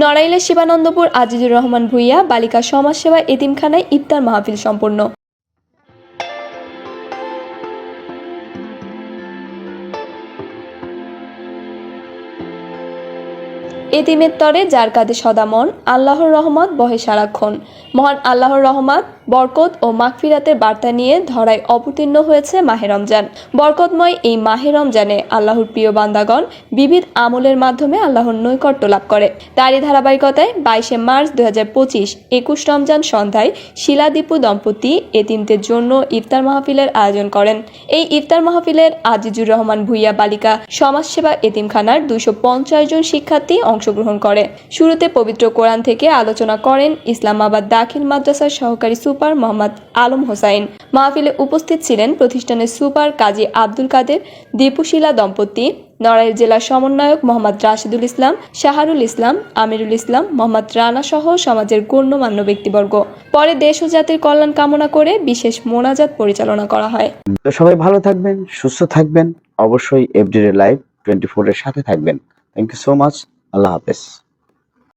নড়াইলের শিবানন্দপুর আজিজুর রহমান ভুইয়া বালিকা সমাজসেবা এতিমখানায় ইফতার মাহফিল সম্পন্ন। এতিমের তরে যার কাঁধে সদামন আল্লাহর রহমত বহে সারাক্ষণ। মহান আল্লাহর রহমত, বরকত ও মাগফিরাতের বার্তা নিয়ে ধরায় অবতীর্ণ হয়েছে মাহে রমজান। বরকতময় এই মাহে রমজানে আল্লাহর প্রিয় বান্দাগণ বিবিধ আমলের মাধ্যমে আল্লাহর নৈকট্য লাভ করে। তারই ধারাবাহিকতায় বাইশে মার্চ দু হাজার পঁচিশ, একুশ রমজান সন্ধ্যায় শিলাদীপু দম্পতি এতিমদের জন্য ইফতার মাহফিলের আয়োজন করেন। এই ইফতার মাহফিলের আজিজুর রহমান ভুইয়া বালিকা সমাজসেবা এতিমখানার দুইশো পঞ্চাশ জন শিক্ষার্থী অংশগ্রহণ করে। শুরুতে পবিত্র কোরআন থেকে আলোচনা করেন ইসলামাবাদ দাখিল মাদ্রাসার সহকারী সুপার মোহাম্মদ আলম হোসাইন। মাহফিলে উপস্থিত ছিলেন প্রতিষ্ঠানের সুপার কাজী আব্দুল কাদের, দীপুশিলা দম্পতি, নড়াইল জেলার সমন্বয়ক মোহাম্মদ রাশিদুল ইসলাম, শাহারুল ইসলাম, আমিরুল ইসলাম, মোহাম্মদ রানা সহ সমাজের গণ্যমান্য ব্যক্তিবর্গ। পরে দেশ ও জাতির কল্যাণ কামনা করে বিশেষ মোনাজাত পরিচালনা করা হয়। সবাই ভালো থাকবেন, সুস্থ থাকবেন, অবশ্যই এফডির লাইভ টোয়েন্টি ফোর এর সাথে থাকবেন। Thank you so much আল্লাহ হাফেজ